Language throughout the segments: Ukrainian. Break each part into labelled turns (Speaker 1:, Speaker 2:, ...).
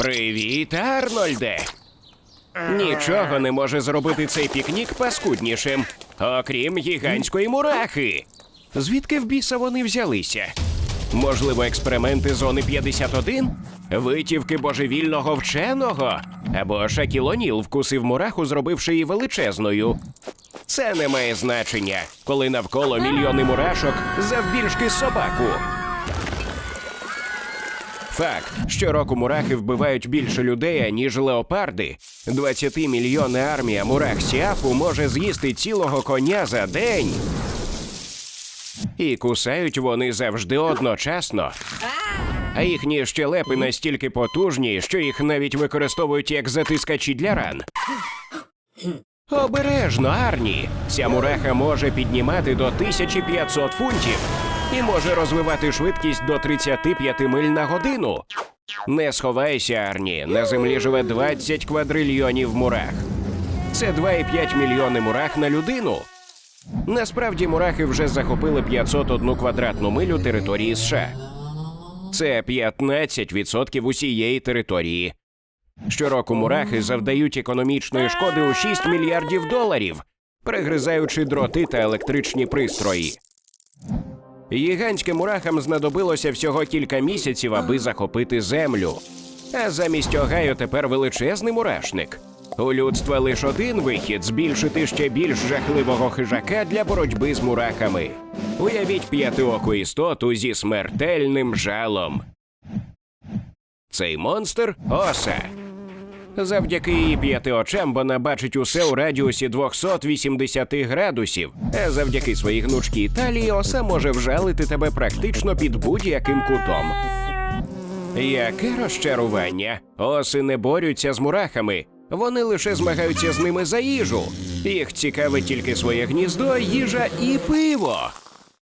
Speaker 1: Привіт, Арнольде! Нічого не може зробити цей пікнік паскуднішим, окрім гігантської мурахи. Звідки в біса вони взялися? Можливо, експерименти зони 51? Витівки божевільного вченого? Або Шакілоніл вкусив мураху, зробивши її величезною. Це не має значення, коли навколо мільйони мурашок завбільшки собаку. Факт: щороку мурахи вбивають більше людей, аніж леопарди. 20-мільйонна армія мурах Сіафу може з'їсти цілого коня за день. І кусають вони завжди одночасно. А їхні щелепи настільки потужні, що їх навіть використовують як затискачі для ран. Обережно, Арні! Ця мураха може піднімати до 1500 фунтів і може розвивати швидкість до 35 миль на годину. Не сховайся, Арні. На землі живе 20 квадрильйонів мурах. Це 2,5 мільйони мурах на людину. Насправді мурахи вже захопили 501 квадратну милю території США. Це 15% усієї території. Щороку мурахи завдають економічної шкоди у 6 мільярдів доларів, перегризаючи дроти та електричні пристрої. Гігантським мурахам знадобилося всього кілька місяців, аби захопити землю. А замість Огайо тепер величезний мурашник. У людства лише один вихід збільшити ще більш жахливого хижака для боротьби з мурахами. Уявіть п'ятиоку істоту зі смертельним жалом. Цей монстр оса. Завдяки її п'яти очам вона бачить усе у радіусі 280 градусів, а завдяки своїй гнучкій талії оса може вжалити тебе практично під будь-яким кутом. Яке розчарування? Оси не борються з мурахами. Вони лише змагаються з ними за їжу. Їх цікавить тільки своє гніздо, їжа і пиво.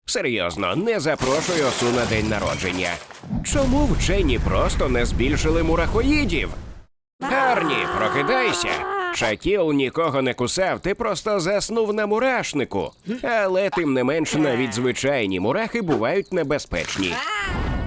Speaker 1: Серйозно, не запрошую осу на день народження. Чому вчені просто не збільшили мурахоїдів? Гарні, прокидайся. Шакіл нікого не кусав, ти просто заснув на мурашнику. Але тим не менш, навіть звичайні мурахи бувають небезпечні.